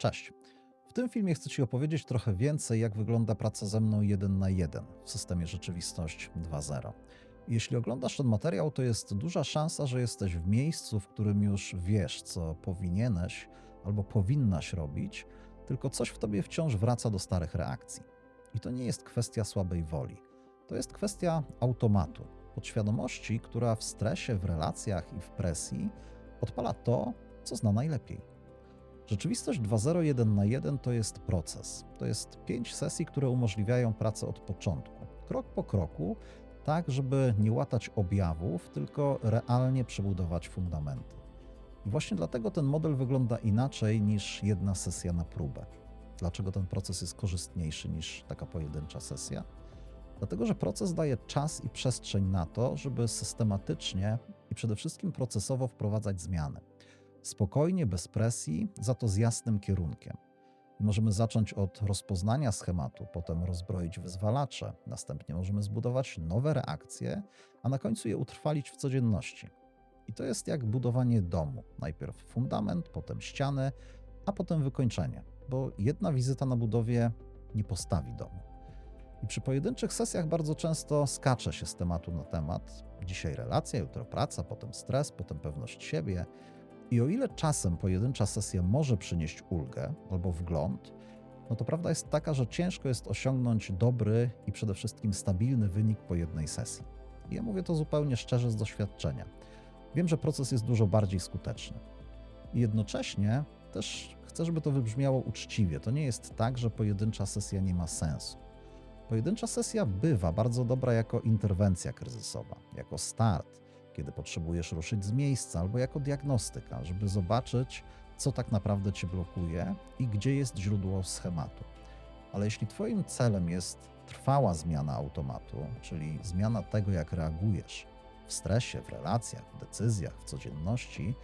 Cześć. W tym filmie chcę Ci opowiedzieć trochę więcej, jak wygląda praca ze mną jeden na jeden w systemie Rzeczywistość 2.0. Jeśli oglądasz ten materiał, to jest duża szansa, że jesteś w miejscu, w którym już wiesz, co powinieneś albo powinnaś robić, tylko coś w tobie wciąż wraca do starych reakcji. I to nie jest kwestia słabej woli. To jest kwestia automatu, podświadomości, która w stresie, w relacjach i w presji odpala to, co zna najlepiej. Rzeczywistość 2.0 1 na 1 to jest proces. To jest pięć sesji, które umożliwiają pracę od początku, krok po kroku, tak żeby nie łatać objawów, tylko realnie przebudować fundamenty. I właśnie dlatego ten model wygląda inaczej niż jedna sesja na próbę. Dlaczego ten proces jest korzystniejszy niż taka pojedyncza sesja? Dlatego, że proces daje czas i przestrzeń na to, żeby systematycznie i przede wszystkim procesowo wprowadzać zmiany. Spokojnie, bez presji, za to z jasnym kierunkiem. Możemy zacząć od rozpoznania schematu, potem rozbroić wyzwalacze, następnie możemy zbudować nowe reakcje, a na końcu je utrwalić w codzienności. I to jest jak budowanie domu. Najpierw fundament, potem ściany, a potem wykończenie, bo jedna wizyta na budowie nie postawi domu. I przy pojedynczych sesjach bardzo często skacze się z tematu na temat. Dzisiaj relacja, jutro praca, potem stres, potem pewność siebie. I o ile czasem pojedyncza sesja może przynieść ulgę albo wgląd, no to prawda jest taka, że ciężko jest osiągnąć dobry i przede wszystkim stabilny wynik po jednej sesji. I ja mówię to zupełnie szczerze z doświadczenia. Wiem, że proces jest dużo bardziej skuteczny. I jednocześnie też chcę, żeby to wybrzmiało uczciwie. To nie jest tak, że pojedyncza sesja nie ma sensu. Pojedyncza sesja bywa bardzo dobra jako interwencja kryzysowa, jako start, kiedy potrzebujesz ruszyć z miejsca, albo jako diagnostyka, żeby zobaczyć, co tak naprawdę cię blokuje i gdzie jest źródło schematu. Ale jeśli Twoim celem jest trwała zmiana automatu, czyli zmiana tego, jak reagujesz w stresie, w relacjach, w decyzjach, w codzienności,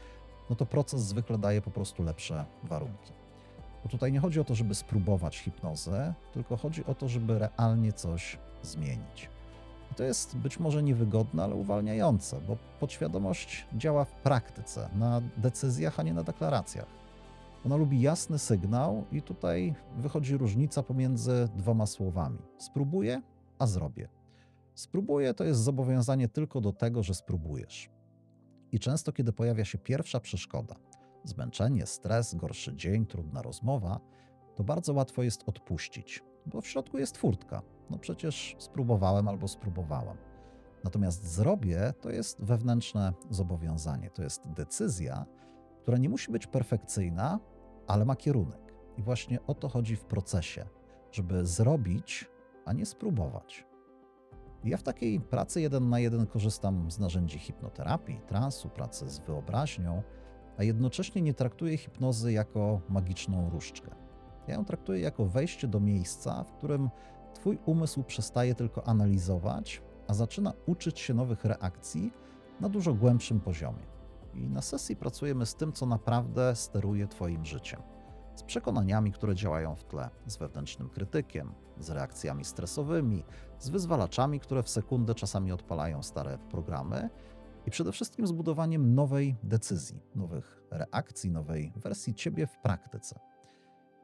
no to proces zwykle daje po prostu lepsze warunki. Bo tutaj nie chodzi o to, żeby spróbować hipnozę, tylko chodzi o to, żeby realnie coś zmienić. To jest być może niewygodne, ale uwalniające, bo podświadomość działa w praktyce, na decyzjach, a nie na deklaracjach. Ona lubi jasny sygnał, i tutaj wychodzi różnica pomiędzy dwoma słowami: spróbuję, a zrobię. Spróbuję to jest zobowiązanie tylko do tego, że spróbujesz. I często, kiedy pojawia się pierwsza przeszkoda, zmęczenie, stres, gorszy dzień, trudna rozmowa, to bardzo łatwo jest odpuścić, bo w środku jest furtka. No przecież spróbowałem albo spróbowałam. Natomiast zrobię to jest wewnętrzne zobowiązanie, to jest decyzja, która nie musi być perfekcyjna, ale ma kierunek. I właśnie o to chodzi w procesie, żeby zrobić, a nie spróbować. Ja w takiej pracy jeden na jeden korzystam z narzędzi hipnoterapii, transu, pracy z wyobraźnią, a jednocześnie nie traktuję hipnozy jako magiczną różdżkę. Ja ją traktuję jako wejście do miejsca, w którym Twój umysł przestaje tylko analizować, a zaczyna uczyć się nowych reakcji na dużo głębszym poziomie. I na sesji pracujemy z tym, co naprawdę steruje Twoim życiem. Z przekonaniami, które działają w tle, z wewnętrznym krytykiem, z reakcjami stresowymi, z wyzwalaczami, które w sekundę czasami odpalają stare programy i przede wszystkim z budowaniem nowej decyzji, nowych reakcji, nowej wersji ciebie w praktyce.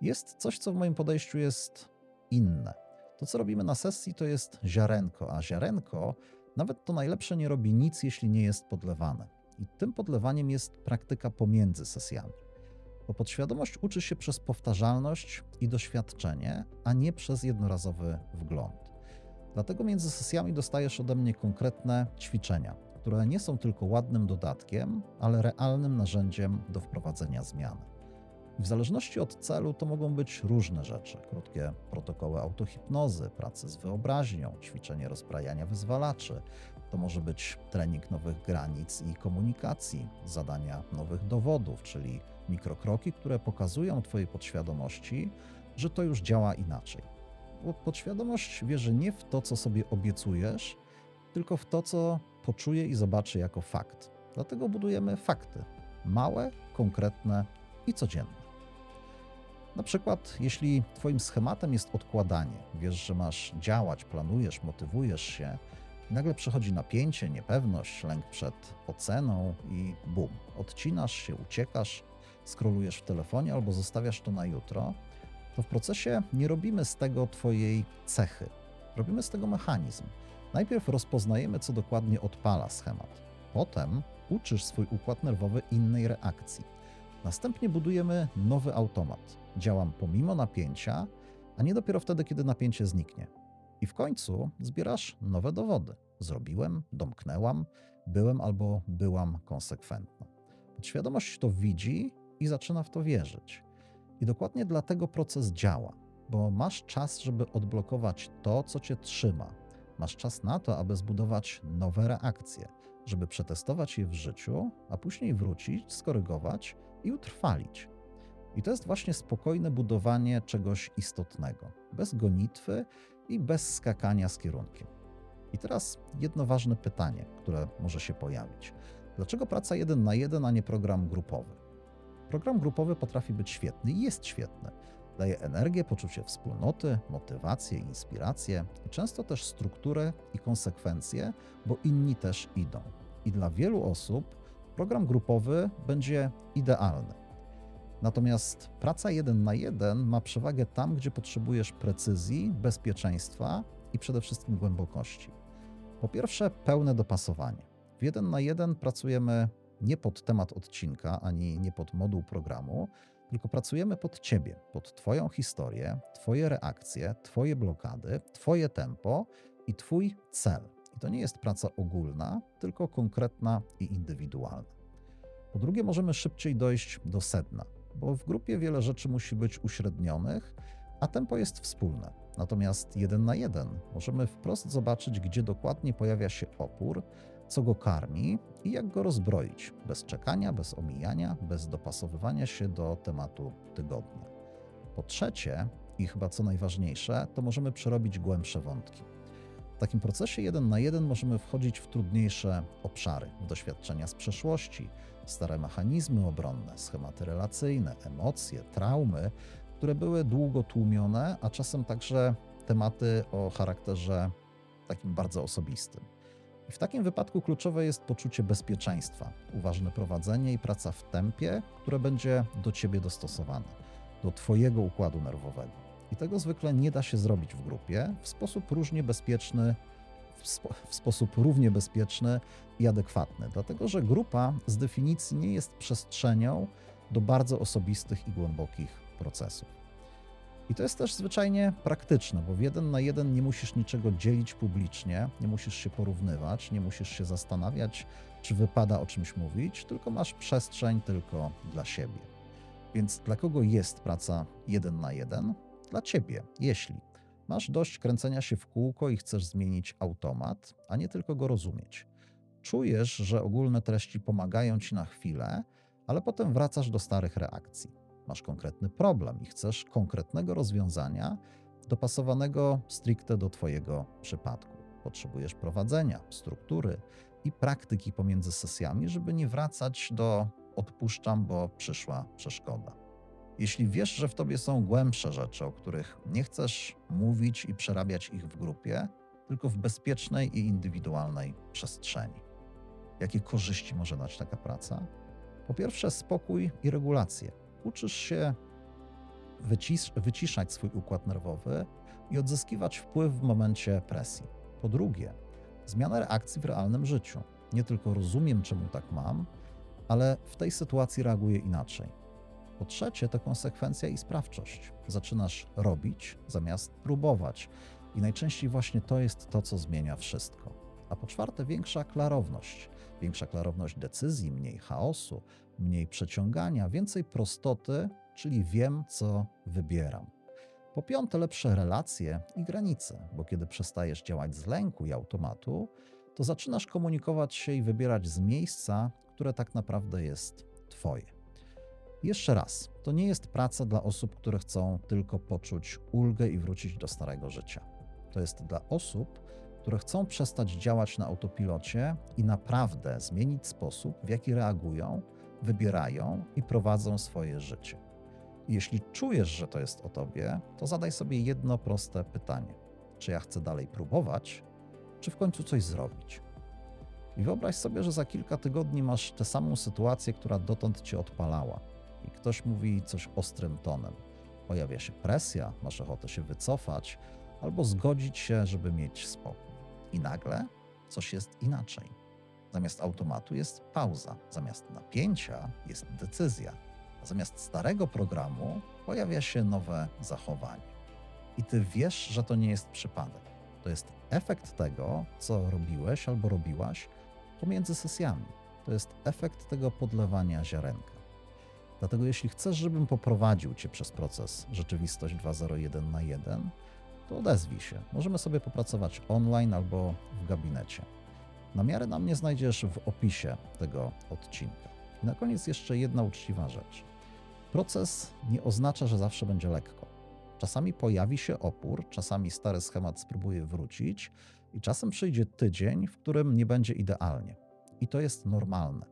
Jest coś, co w moim podejściu jest inne. To, co robimy na sesji, to jest ziarenko, a ziarenko, nawet to najlepsze, nie robi nic, jeśli nie jest podlewane. I tym podlewaniem jest praktyka pomiędzy sesjami. Bo podświadomość uczy się przez powtarzalność i doświadczenie, a nie przez jednorazowy wgląd. Dlatego między sesjami dostajesz ode mnie konkretne ćwiczenia, które nie są tylko ładnym dodatkiem, ale realnym narzędziem do wprowadzenia zmiany. W zależności od celu to mogą być różne rzeczy: krótkie protokoły autohipnozy, pracy z wyobraźnią, ćwiczenie rozbrajania wyzwalaczy. To może być trening nowych granic i komunikacji, zadania nowych dowodów, czyli mikrokroki, które pokazują Twojej podświadomości, że to już działa inaczej. Bo podświadomość wierzy nie w to, co sobie obiecujesz, tylko w to, co poczuje i zobaczy jako fakt. Dlatego budujemy fakty małe, konkretne i codzienne. Na przykład, jeśli Twoim schematem jest odkładanie, wiesz, że masz działać, planujesz, motywujesz się, i nagle przychodzi napięcie, niepewność, lęk przed oceną i bum, odcinasz się, uciekasz, skrolujesz w telefonie albo zostawiasz to na jutro, to w procesie nie robimy z tego Twojej cechy. Robimy z tego mechanizm. Najpierw rozpoznajemy, co dokładnie odpala schemat. Potem uczysz swój układ nerwowy innej reakcji. Następnie budujemy nowy automat. Działam pomimo napięcia, a nie dopiero wtedy, kiedy napięcie zniknie. I w końcu zbierasz nowe dowody. Zrobiłem, domknęłam, byłem albo byłam konsekwentna. Podświadomość to widzi i zaczyna w to wierzyć. I dokładnie dlatego proces działa, bo masz czas, żeby odblokować to, co cię trzyma. Masz czas na to, aby zbudować nowe reakcje, żeby przetestować je w życiu, a później wrócić, skorygować i utrwalić. I to jest właśnie spokojne budowanie czegoś istotnego, bez gonitwy i bez skakania z kierunkiem. I teraz jedno ważne pytanie, które może się pojawić. Dlaczego praca jeden na jeden, a nie program grupowy? Program grupowy potrafi być świetny i jest świetny. Daje energię, poczucie wspólnoty, motywację, inspirację i często też strukturę i konsekwencje, bo inni też idą. I dla wielu osób program grupowy będzie idealny. Natomiast praca jeden na jeden ma przewagę tam, gdzie potrzebujesz precyzji, bezpieczeństwa i przede wszystkim głębokości. Po pierwsze, pełne dopasowanie. W jeden na jeden pracujemy nie pod temat odcinka ani nie pod moduł programu, tylko pracujemy pod ciebie, pod Twoją historię, Twoje reakcje, Twoje blokady, Twoje tempo i Twój cel. I to nie jest praca ogólna, tylko konkretna i indywidualna. Po drugie, możemy szybciej dojść do sedna, bo w grupie wiele rzeczy musi być uśrednionych, a tempo jest wspólne. Natomiast jeden na jeden możemy wprost zobaczyć, gdzie dokładnie pojawia się opór, co go karmi i jak go rozbroić, bez czekania, bez omijania, bez dopasowywania się do tematu tygodnia. Po trzecie, i chyba co najważniejsze, to możemy przerobić głębsze wątki. Takim procesie jeden na jeden możemy wchodzić w trudniejsze obszary, doświadczenia z przeszłości, stare mechanizmy obronne, schematy relacyjne, emocje, traumy, które były długo tłumione, a czasem także tematy o charakterze takim bardzo osobistym. I w takim wypadku kluczowe jest poczucie bezpieczeństwa, uważne prowadzenie i praca w tempie, które będzie do ciebie dostosowane, do twojego układu nerwowego. I tego zwykle nie da się zrobić w grupie w sposób różnie bezpieczny, w, spo, w sposób równie bezpieczny i adekwatny, dlatego że grupa z definicji nie jest przestrzenią do bardzo osobistych i głębokich procesów. I to jest też zwyczajnie praktyczne, bo w jeden na jeden nie musisz niczego dzielić publicznie, nie musisz się porównywać, nie musisz się zastanawiać, czy wypada o czymś mówić, tylko masz przestrzeń tylko dla siebie. Więc dla kogo jest praca jeden na jeden? Dla ciebie, jeśli masz dość kręcenia się w kółko i chcesz zmienić automat, a nie tylko go rozumieć. Czujesz, że ogólne treści pomagają ci na chwilę, ale potem wracasz do starych reakcji masz konkretny problem i chcesz konkretnego rozwiązania dopasowanego stricte do Twojego przypadku. Potrzebujesz prowadzenia, struktury i praktyki pomiędzy sesjami, żeby nie wracać do odpuszczam, bo przyszła przeszkoda. Jeśli wiesz, że w tobie są głębsze rzeczy, o których nie chcesz mówić i przerabiać ich w grupie, tylko w bezpiecznej i indywidualnej przestrzeni. Jakie korzyści może dać taka praca? Po pierwsze, spokój i regulację uczysz się wycis wyciszać swój układ nerwowy i odzyskiwać wpływ w momencie presji. Po drugie, zmiana reakcji w realnym życiu. Nie tylko rozumiem, czemu tak mam, ale w tej sytuacji reaguję inaczej. Po trzecie, to konsekwencja i sprawczość. Zaczynasz robić zamiast próbować. I najczęściej właśnie to jest to, co zmienia wszystko. A po czwarte, większa klarowność. Większa klarowność decyzji, mniej chaosu, mniej przeciągania, więcej prostoty, czyli wiem, co wybieram. Po piąte, lepsze relacje i granice, bo kiedy przestajesz działać z lęku i automatu, to zaczynasz komunikować się i wybierać z miejsca, które tak naprawdę jest Twoje. Jeszcze raz, to nie jest praca dla osób, które chcą tylko poczuć ulgę i wrócić do starego życia. To jest dla osób, które chcą przestać działać na autopilocie i naprawdę zmienić sposób, w jaki reagują, wybierają i prowadzą swoje życie. Jeśli czujesz, że to jest o tobie, to zadaj sobie jedno proste pytanie: czy ja chcę dalej próbować, czy w końcu coś zrobić? I wyobraź sobie, że za kilka tygodni masz tę samą sytuację, która dotąd cię odpalała. Ktoś mówi coś ostrym tonem. Pojawia się presja, masz ochotę się wycofać albo zgodzić się, żeby mieć spokój. I nagle coś jest inaczej. Zamiast automatu jest pauza, zamiast napięcia jest decyzja, a zamiast starego programu pojawia się nowe zachowanie. I ty wiesz, że to nie jest przypadek. To jest efekt tego, co robiłeś albo robiłaś pomiędzy sesjami. To jest efekt tego podlewania ziarenka. Dlatego jeśli chcesz, żebym poprowadził cię przez proces rzeczywistość 2.0.1 na 1, to odezwij się. Możemy sobie popracować online albo w gabinecie. Namiary na mnie znajdziesz w opisie tego odcinka. I na koniec jeszcze jedna uczciwa rzecz. Proces nie oznacza, że zawsze będzie lekko. Czasami pojawi się opór, czasami stary schemat spróbuje wrócić, i czasem przyjdzie tydzień, w którym nie będzie idealnie. I to jest normalne.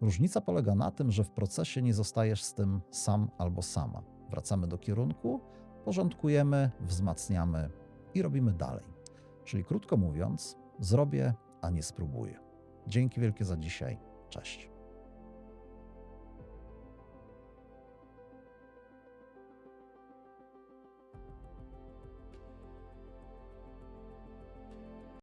Różnica polega na tym, że w procesie nie zostajesz z tym sam albo sama. Wracamy do kierunku, porządkujemy, wzmacniamy i robimy dalej. Czyli krótko mówiąc, zrobię, a nie spróbuję. Dzięki wielkie za dzisiaj. Cześć.